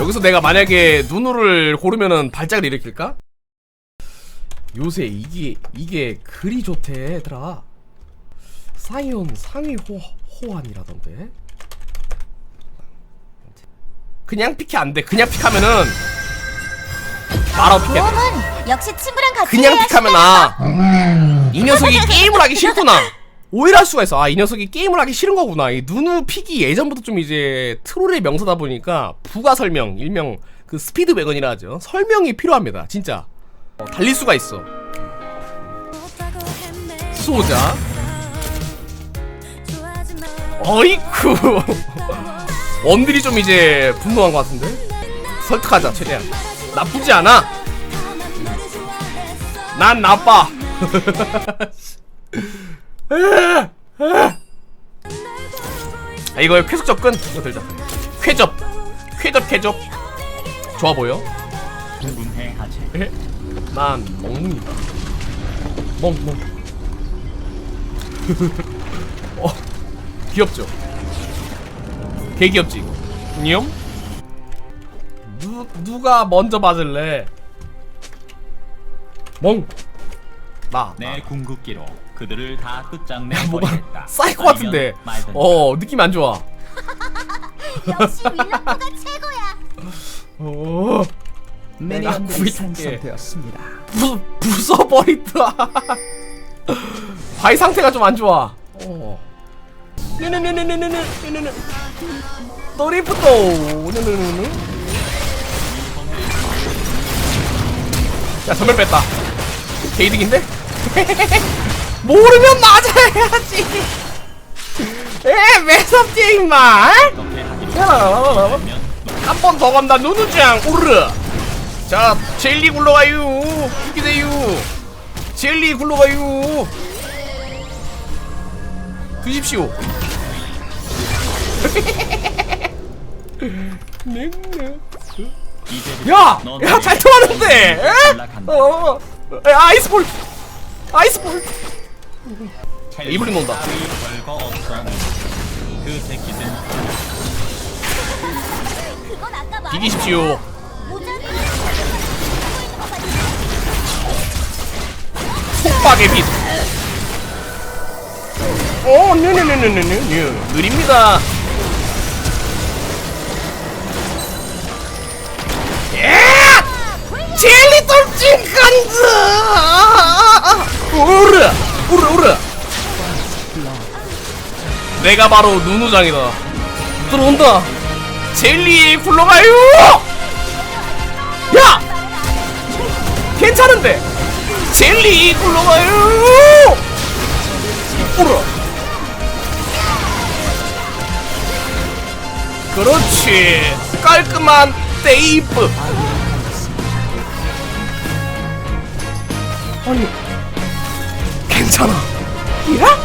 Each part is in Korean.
여기서 내가 만약에 누누를 고르면은 발작을 일으킬까? 요새 이게 이게 그리 좋대 얘들아. 사이온 상위 호, 호환이라던데. 그냥 픽이 안돼. 그냥 픽하면은 돼 모험은 역시 친구랑 같이 그냥 픽하면 아이 녀석이 게임을 하기 싫구나 오해할 수가 있어. 아 이 녀석이 게임을 하기 싫은 거구나. 이 누누 픽이 예전부터 좀 이제 트롤의 명사다 보니까 부가 설명 일명 그 스피드 외건이라 하죠. 설명이 필요합니다 진짜. 어, 달릴 수가 있어. 수호자. 어이쿠. 원들이 좀 이제 분노한 것 같은데? 설득하자 최대한. 나쁘지 않아. 난 나빠 아, 이거 쾌속 접근? 이거 들자 쾌접 쾌접 쾌접 좋아 보여? 분해하지. 에? 난 멍뭉이다. 멍멍 어 귀엽죠? 개 귀엽지 이거? 니엄 누 누가 먼저 맞을래? 멍. 나, 나. 내 궁극기로 그들을 다 끝장내 버리겠다. 사이코 같은데. 어 느낌 안 좋아. 역시 윌러프가 최고야. 어. 내가 미니언들이. 생성되었습니다. 부, 부숴버린다. 바위 상태가 좀 안 좋아. 어. 네네네네네네네네네 또리프토 네네네네. 야 전멸 뺐다. 개이득인데? 모르면 맞아야지. 에 매섭지 임마. 한 번 더 간다 누누짱 우르르. 자 젤리 굴러가요. 죽이세요. 젤리 굴러가요. 드십시오. 야! 야 잘 통하는데. 에? 연락한다. 어, 에, 아이스볼. 아이스볼 이불이 논다. 별거 없어. 그 새끼들 그건 아까 말. 비기십시오. 속박의 빛. 어, 네네네네네네. 느립니다. 예! 젤리 돌진 간다! 우르! 우르, 우르! 내가 바로 누누장이다. 들어온다. 젤리 굴러가요! 야! 괜찮은데? 젤리 굴러가요! 울어. 그렇지. 깔끔한 테이프. 아니, 괜찮아. 야?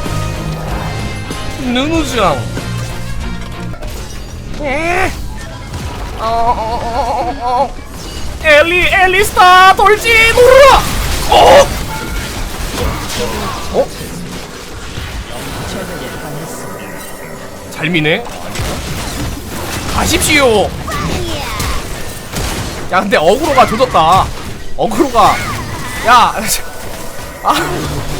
누누장. 에? 어, 어, 어, 어. 엘리, 엘리스타 돌진 울어! 어? 어? 잘 미네. 가십시오. 야 근데 어그로가 조졌다. 어그로가. 야. 아.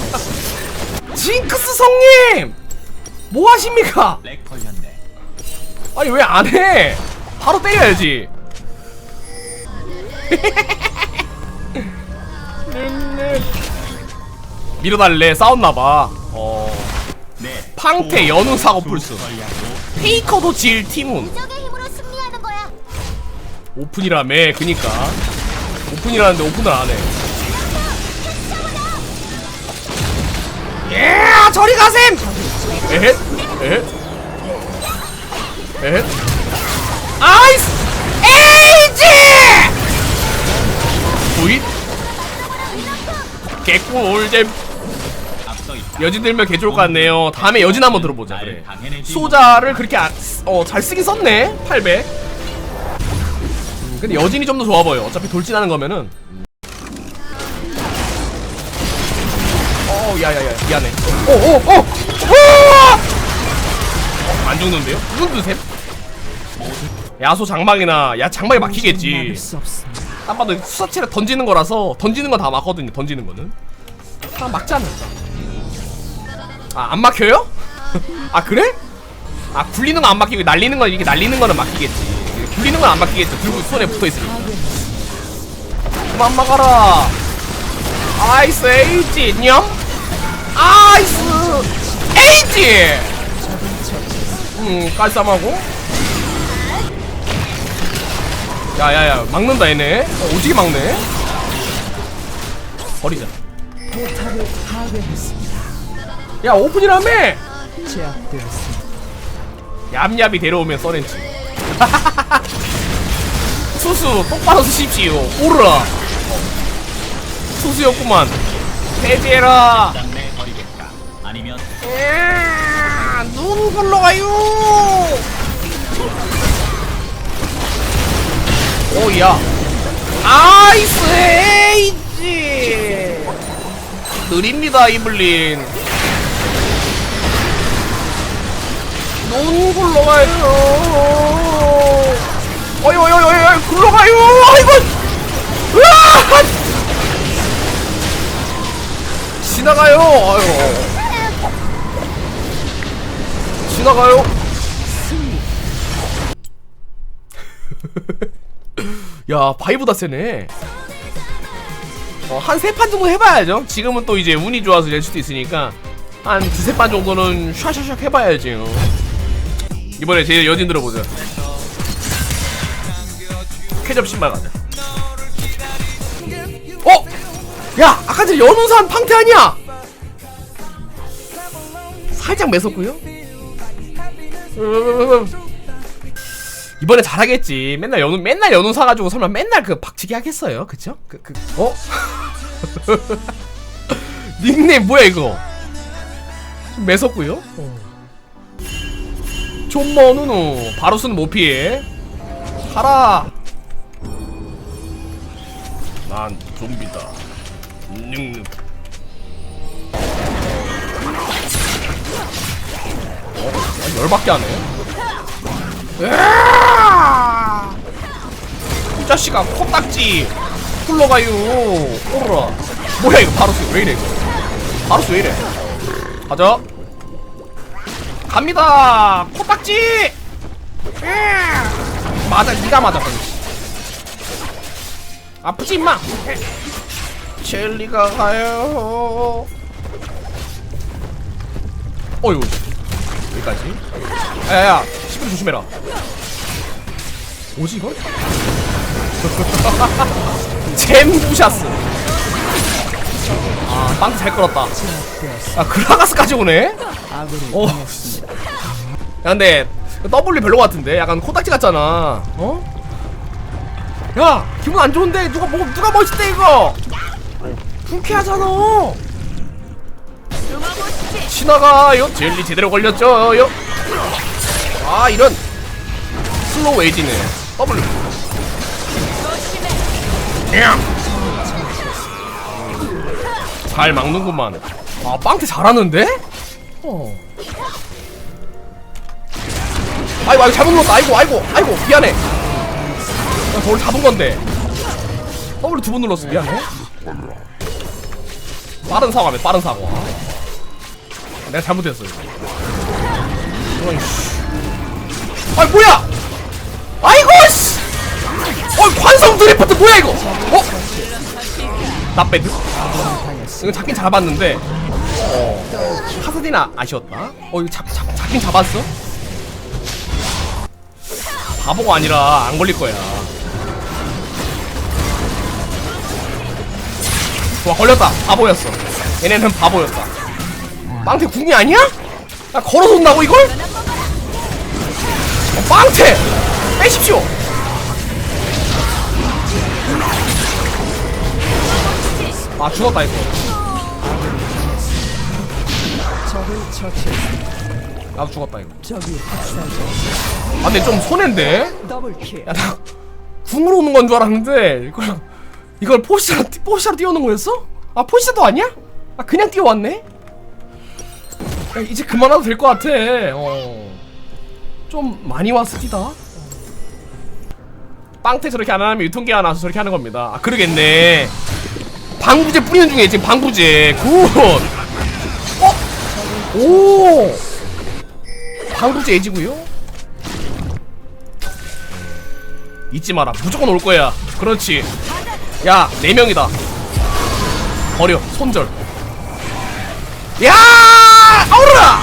징크스 성님. 뭐 하십니까? 렉 걸렸네. 아니 왜 안 해? 바로 때려야지. 밀어달래 싸웠나봐. 어. 내 팡태 연우 사고. 전략으로 페이커도 질 팀운. 적의 힘으로 승리하는 거야. 오픈이라며 그니까 오픈이라는데 오픈을 안 해 예 저리 가셈 에헷? 에헷? 에헷? 아이스 에이지! 부잇 개꿀잼. 여진 들면 개 좋을 것 같네요. 다음에 여진 한번 들어보자 그래. 수호자를 그렇게 안, 어, 잘 쓰긴 썼네. 800 음, 근데 여진이 좀 더 좋아 보여 어차피 돌진하는 거면은 어 야야야 미안해. 오오오 안 죽는데요? 눈 드셈? 야소 장막이나 야 장막에 막히겠지. 딱 봐도 수사체를 던지는 거라서 던지는 건다 막거든요 던지는 거는. 다 막지 않을까 아안 막혀요? 아 그래? 아 굴리는 건 안 막히고 날리는 건 이게 날리는 거는 막히겠지. 굴리는 건 안 막히겠죠. 들고 손에 붙어 있으니까 그만 막아라. 아이스 에이지 냠 아이스! 에이지! 음 깔쌈하고. 야야야 막는다 얘네. 어, 오지게 막네. 버리자. 야 오픈이라며! 얌얌이 데려오면 써렌지. 수수 똑바로 쓰십시오. 오르라. 수수였구만. 해제해라 눈 굴러가요. 오야. 아이스 에이지. 느립니다 이블린. 눈 굴러가요. 어이 어이 어이 어이 굴러가요. 아이고 으아! 지나가요. 아유 지나가요? 야 바이보다 세네. 어, 한 세 판 정도 해봐야죠. 지금은 또 이제 운이 좋아서 될 수도 있으니까 한 두세 판 정도는 샤샤샥 해봐야죠 이번에 제 여진 들어보자. 쾌접 신발 가자. 어? 야 아까 전에 연우산 팡태 아니야? 살짝 매섭고요 이번에 잘하겠지 맨날 연우 맨날 연우 사가지고 설마 맨날 그 박치기 하겠어요 그쵸? 그, 그, 어? 닉네임 뭐야 이거 좀 매섭고요 어. 좀머 누누 바로스는 못 피해 가라 난 좀비다 음. 어? 아, 열받게 하네. 으아! 이 자식아 코딱지. 굴러가요. 오르라. 뭐야 이거? 바로스 왜 이래 이거? 바로스 왜 이래? 가자. 갑니다. 코딱지! 맞아 니가 맞아 그럼. 아프지 임마. 젤리가 가요. 어휴 여기까지? 야야야 시끄러 조심해라. 뭐지 이걸? 잼 부샤스. 아 빵트 잘 끌었다. 아 그라가스까지 오네? 어. 야 근데 W 별로 같은데? 약간 코딱지 같잖아. 어? 야 기분 안 좋은데? 누가 뭐 누가 멋있대 이거? 불쾌하잖아 지나가요. 젤리 제대로 걸렸죠 요. 아 이런. 슬로우 웨이지네. W 냥. 잘 막는구만. 아 빵태 잘하는데? 어. 아이고 아이고 잘못 눌렀다. 아이고 아이고 아이고 미안해. 나 저걸 잡은 건데. W 두번 눌렀어. 미안해. 빠른 사과네 빠른 사과 내가 잘못했어 이거. 아이 뭐야! 아이고 씨! 어, 관성 드리프트 뭐야 이거? 어? 나배드? 이거 잡긴 잡았는데. 어 카사디나 아쉬웠다. 어 이거 잡, 잡, 잡긴 잡았어? 바보가 아니라 안 걸릴 거야. 좋아 걸렸다. 바보였어. 얘네는 바보였다 빵태 궁이 아니야? 나 걸어서 온다고 이걸? 어, 빵태 빼십시오 아 죽었다 이거 나도 죽었다 이거 아 근데 좀 손해인데? 야나 궁으로 오는 건 줄 알았는데 이걸 이걸 포시라 포시라 띄우는 거였어? 아 포시라도 아니야? 아 그냥 뛰어왔네? 야, 이제 그만해도 될 것 같아 어 좀 많이 왔습니다. 빵태 저렇게 안 하면 유통기한 나서 저렇게 하는 겁니다. 아, 그러겠네. 방부제 뿌리는 중에 지금 방부제. 굿! 어? 오! 방부제 애지고요 잊지 마라. 무조건 올 거야. 그렇지. 야, 네 명이다. 버려. 손절. 야! 아우라!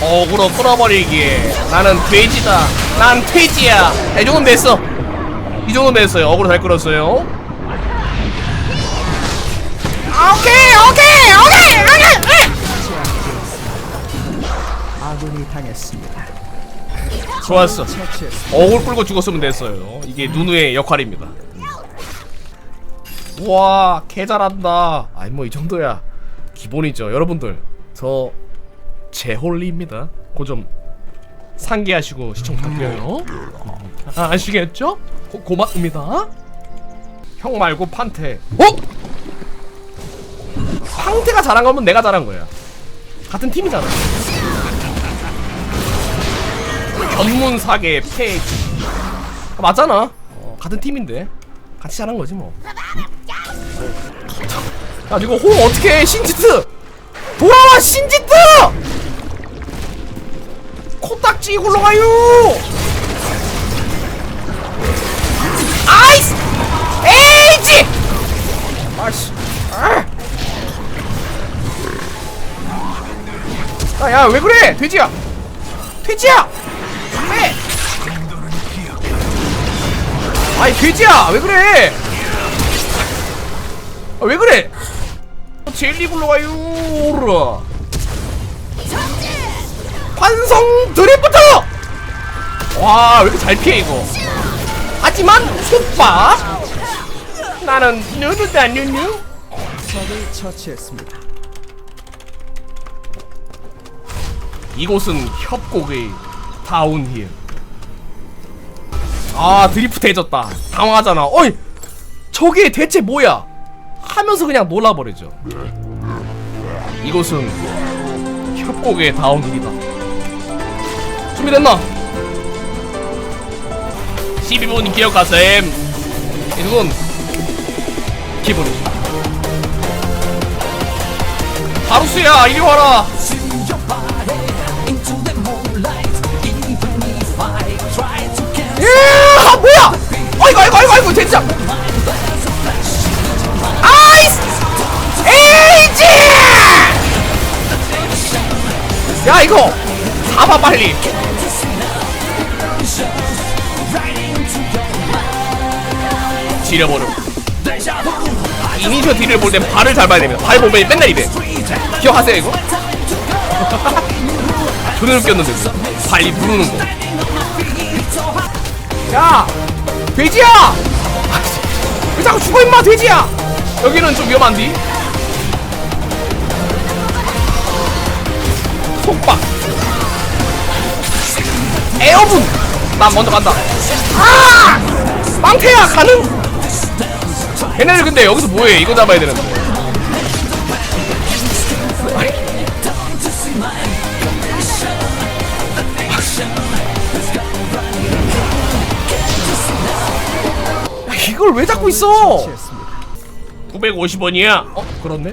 어그로 끌어버리기. 나는 돼지다. 난 돼지야. 야, 이 정도면 됐어. 이 정도면 됐어요. 어그로 잘 끌었어요. 아, 오케이, 오케이, 오케이, 오케이. 아군이 당했습니다. 좋았어. 어글 끌고 죽었으면 됐어요. 이게 누누의 역할입니다. 와, 개 잘한다. 아니 뭐 이 정도야 기본이죠. 여러분들 저 제홀리입니다. 그좀 상기하시고 시청 부탁드려요. 아, 아시겠죠? 고, 고맙습니다. 형 말고 판테. 어? 판테가 잘한 거면 내가 잘한 거야. 같은 팀이잖아. 전문 사계 폐기. 아, 맞잖아. 어, 같은 팀인데 같이 잘한 거지 뭐. 야 이거 호 어떻게 해 신지트? 돌아와 신지트! 코딱지 굴러가요! 아이스 에이지! 아씨 야야 왜 그래? 돼지야! 돼지야! 왜 아이 돼지야! 왜 그래? 아, 왜 그래 젤리 굴러가요. 오르라 환성 드리프트! 와왜 이렇게 잘 피해 이거? 하지만 속박 나는 누누다 누누. 적을 처치했습니다. 이곳은 협곡의 다운힐 아 드리프트 해졌다. 당황하잖아. 어이 저게 대체 뭐야 하면서 그냥 놀라버리죠 이곳은 협곡의 다운힐이다 준비됐나? 12분 기억하셈 이건 기본이지 바루스야 이리 와라 예, 아, 뭐야? 아이고, 아이고, 아이고, 아이고, 진짜. 야, 이거! 잡아, 빨리. 지려버려. 이니셔티를 볼땐 발을 잘 봐야 됩니다. 발 보면 맨날 이래. 기억하세요, 이거? 존나 웃겼는데. 발이 부르는 거. 야! 돼지야! 아이씨, 왜 자꾸 죽어 임마 돼지야! 여기는 좀 위험한디? 에어분! 난 먼저 간다. 아! 빵태야 가능? 얘네들 근데 여기서 뭐해? 이거 잡아야 되는데. 야, 이걸 왜 잡고 있어? 처치했습니다. 950원이야. 어, 그렇네.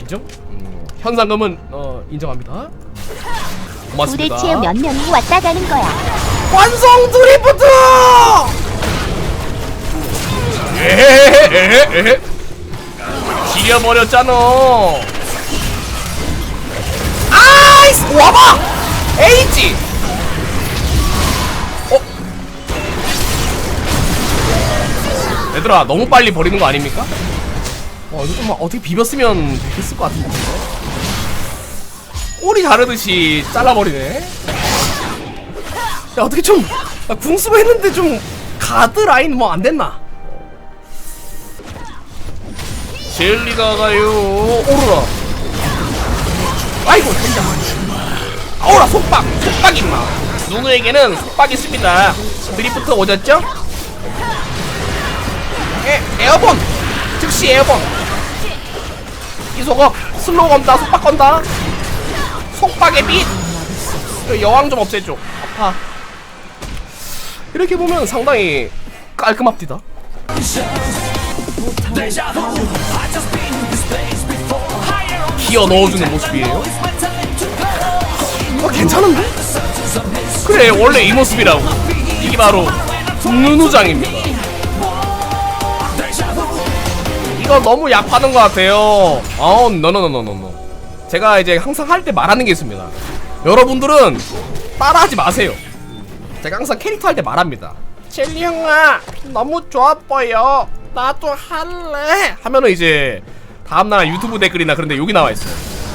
인정? 음, 현상금은 어 인정합니다. 고맙습니다. 도대체 몇 명이 왔다 가는 거야? 완성 드리프트! 에헤헤헤헤 지려버렸잖아. 아이스 와봐. 에이지. 어? 얘들아 너무 빨리 버리는 거 아닙니까? 어 이거 좀 어떻게 비볐으면 됐을 것 같은데. 꼬리 자르듯이 잘라버리네. 야 어떻게 좀 아, 궁수로 했는데 좀 가드 라인 뭐 안 됐나? 젤리가 가요. 오르라. 아이고 된장. 오라 속박. 속박 임마. 누구에게는 속박 있습니다. 드리프트 오졌죠? 에, 에어본. 즉시 에어본. 이속업 슬로우 건다 속박 건다 속박의 빛 여왕 좀 없애줘. 아파. 이렇게 보면 상당히 깔끔합디다. 기어 넣어주는 모습이에요. 어, 괜찮은데? 그래 원래 이 모습이라고. 이게 바로 눈우장입니다. 이거 너무 약하는 것 같아요. 어 노노노노노노 제가 이제 항상 할 때 말하는 게 있습니다. 여러분들은 따라하지 마세요. 제가 항상 캐릭터 할 때 말합니다 젤리 형아 너무 좋아 보여. 나도 할래. 하면은 이제 다음날 유튜브 댓글이나 그런데 여기 나와 있어요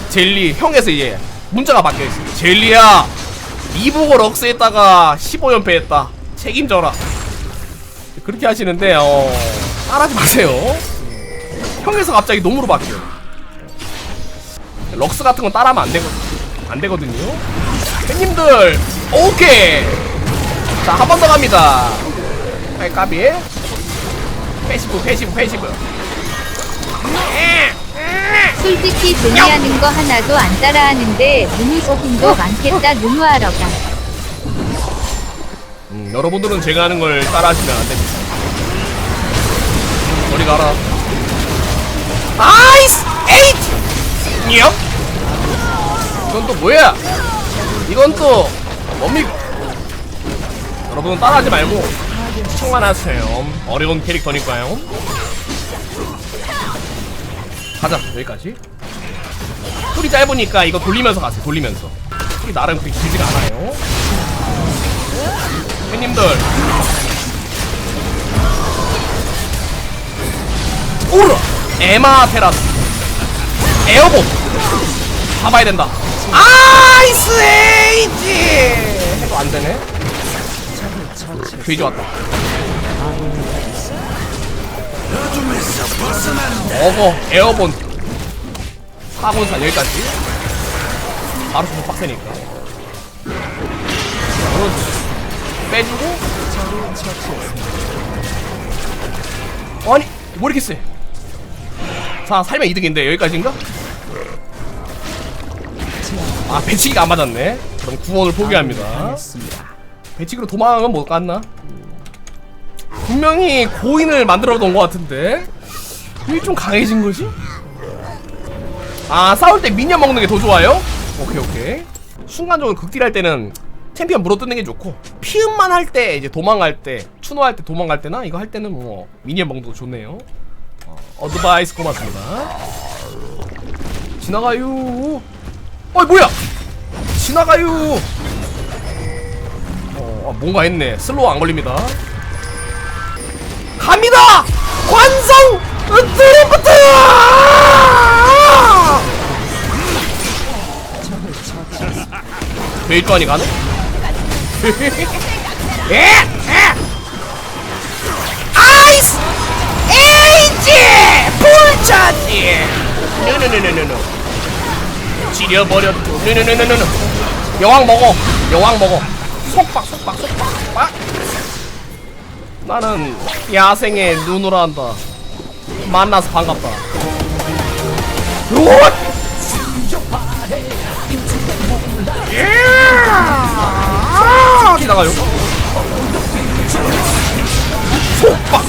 젤리 형에서 이제 문자가 바뀌어 있어요 젤리야 이보고 럭스했다가 15연패 했다. 책임져라. 그렇게 하시는데 어 따라하지 마세요. 형에서 갑자기 놈으로 바뀌어요 럭스 같은 건 따라하면 안 되거든 안 되거든요 팬님들 오케이 자 한 번 더 갑니다 아이 까비 패시브 패시브 패시브 솔직히 동의하는 거 하나도 안 따라하는데 소품도 많겠다 누누하러 가. 음, 여러분들은 제가 하는 걸 따라하시면 안 됩니다. 어디 가라. 아이스 에이트. 이건 또 뭐야? 이건 또 뭡니까? 여러분은 따라하지 말고 시청만 하세요. 어려운 캐릭터니까요. 가자 여기까지. 풀이 짧으니까 이거 돌리면서 가세요. 돌리면서. 풀이 나름 그렇게 길지가 않아요. 팬님들 오르 에마 테라스 에어본 잡아야 된다 아이스 에이지! 해도 안 되네? 돼지 왔다. 어거 에어본. 사본사 여기까지. 바로 좀 빡세니까. 그렇지 빼주고. 아니 뭐 이렇게 세? 자 살면 이득인데 여기까지인가? 아 배치기가 안 맞았네 그럼 구원을 포기합니다. 배치기로 도망가면 못 갔나? 분명히 고인을 만들어 놓은 것 같은데 왜좀 강해진 거지? 아 싸울 때 미니언 먹는 게 더 좋아요? 오케이 오케이 순간적으로 극딜할 때는 챔피언 물어뜯는 게 좋고 피음만 할 때 이제 도망갈 때 추노할 때 도망갈 때나 이거 할 때는 뭐 미니언 먹는 거 좋네요 어, 어드바이스 고맙습니다 지나가요 어이 뭐야 지나가요 어, 아, 뭔가 했네. 슬로우 안 걸립니다. 갑니다! 관성! 드리프트! 베이트안이 가네? 에! 에! 아이스! 에이지! 풀차지! 노노노노노노 지려버렸고 노노노노노노 여왕 먹어. 여왕 먹어. 속박 속박 속박 빡 나는 야생의 누누라 한다. 만나서 반갑다. 굿! 예! 아, 지나가요. 속박.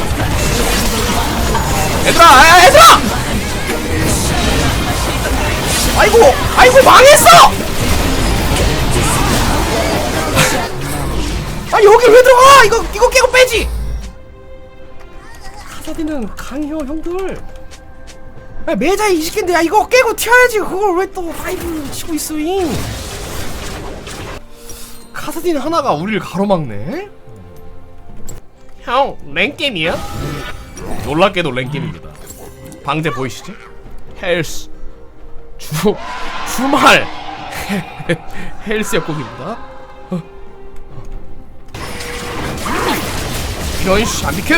얘들아 야, 얘들아 아이고 아이고 망했어 아 여기 왜 들어가? 이거 이거 깨고 빼지. 카사디는 강해요 형들. 야, 매자 20개인데 야 이거 깨고 튀어야지. 그걸 왜 또 파이브 치고 있어잉? 카사디는 하나가 우리를 가로막네. 형 랭게임이야? 놀랍게도 랭게임입니다. 방제 보이시죠? 헬스 주 주말 헬스 역곡입니다. 이런 비켜?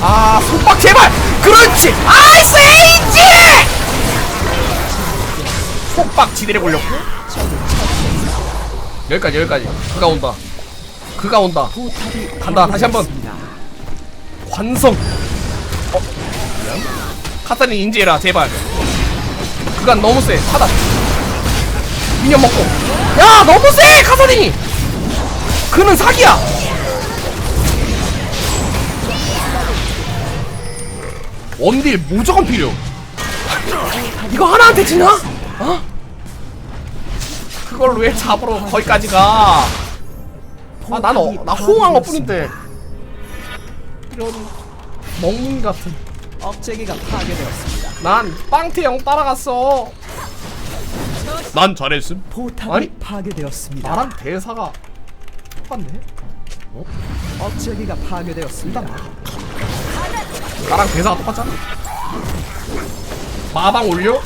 아 속박 제발! 그렇지! 아이스 에이지 속박 지대로 걸렸고? 여기까지 여기까지. 그가 온다. 그가 온다. 간다. 다시 한번. 관성. 어 카타린 인지해라 제발 그간 너무 세 차단 미녀 먹고 야 너무 세 카사딘이 그는 사기야 원딜 무조건 필요 이거 하나한테 지나? 어? 그걸 왜 잡으러 거기까지 가? 아, 난, 어, 나 호응한 것 뿐인데. 이런, 멍뭉이 같은. 억제기가 파괴되었습니다. 난 빵태 형 따라갔어. 난 잘했음. 포탑이 아니? 파괴되었습니다. 나랑 대사가 똑같네. 억제기가 파괴되었습니다. 나랑 대사가 똑같잖아. 마방 올려?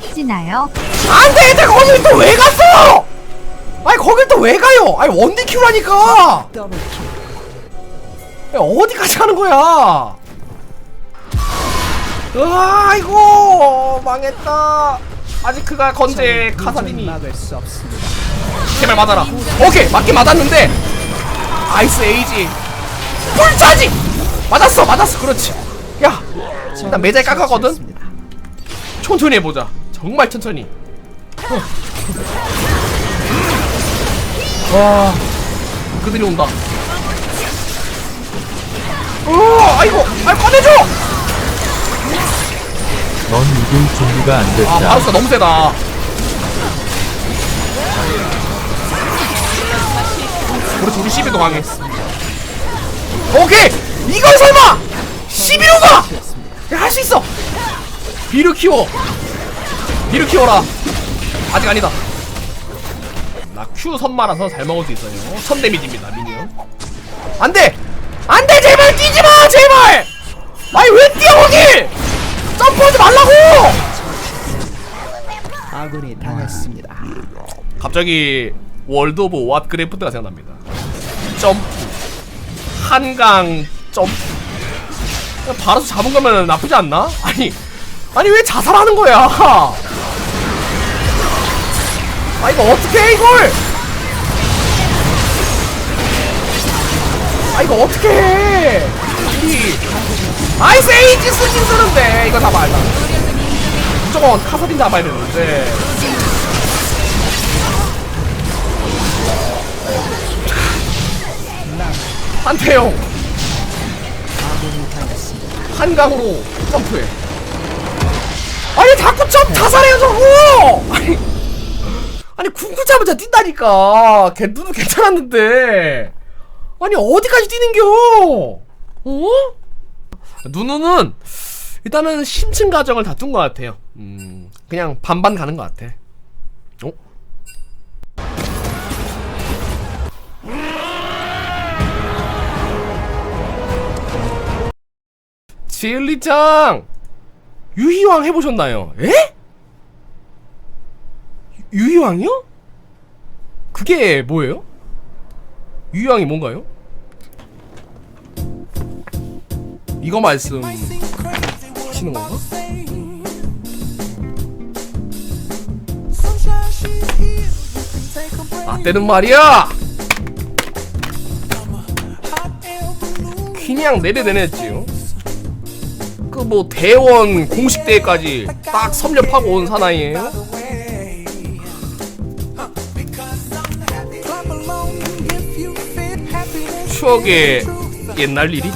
키지나요? 안 돼! 내가 거길 또왜 갔어! 아니, 거길 또 왜 가요? 아니, 원딜 큐라니까! 더블 킬. 야, 어디까지 가는 거야? 아이고, 망했다. 아직 그가 건재 카사딘이. 제발 맞아라. 오케이, 맞긴 맞았는데. 아이스 에이지. 풀차지! 맞았어, 맞았어, 그렇지. 야, 일단 매잘 깎았거든? 천천히 해보자. 정말 천천히. 어. 와, 그들이 온다. 어, 아이고, 아 꺼내줘! 넌 이길 준비가 안 아, 됐다. 바루스가 너무 세다. 그렇지, 우리 12도 강해. 오케이! 이걸 설마! 11호가! 할 수 있어! 비를 키워! 비를 키워라! 아직 아니다. 나 Q 선마라서 잘 먹을 수 있어요. 선 데미지입니다, 미니언. 안 돼! 안 돼! 제발 뛰지 마! 제발! 아니, 왜 아군이 당했습니다. 갑자기 월드 오브 왓크래프트가 생각납니다. 점프 한강 점프 바로 잡은 거면 나쁘지 않나? 아니 아니 왜 자살하는 거야? 아 이거 어떻게 해 이걸? 아 이거 어떻게 해? 이 아이스 에이지 쓰긴 쓰는데 이거 다 말다. 무조건 카사딘 잡아야 되는데. 한태용. 한강으로 점프해 아니 자꾸 점 자살해요 저거 아니 아니 궁구자마자 뛴다니까 걔 눈은 괜찮았는데 아니 어디까지 뛰는겨 어? 누누는 일단은 심층 과정을 다 둔 것 같아요 음 그냥 반반 가는 것 같아 어? 지을리짱 유희왕 해보셨나요? 에? 유- 유희왕이요? 그게 뭐예요? 유희왕이 뭔가요? 이거 말씀 하시는 건가? 때는 말이야. 그냥 내려내냈지요. 그 뭐 대원 공식 대회까지 딱 섭렵하고 온 사나이예요. 추억의 옛날 일이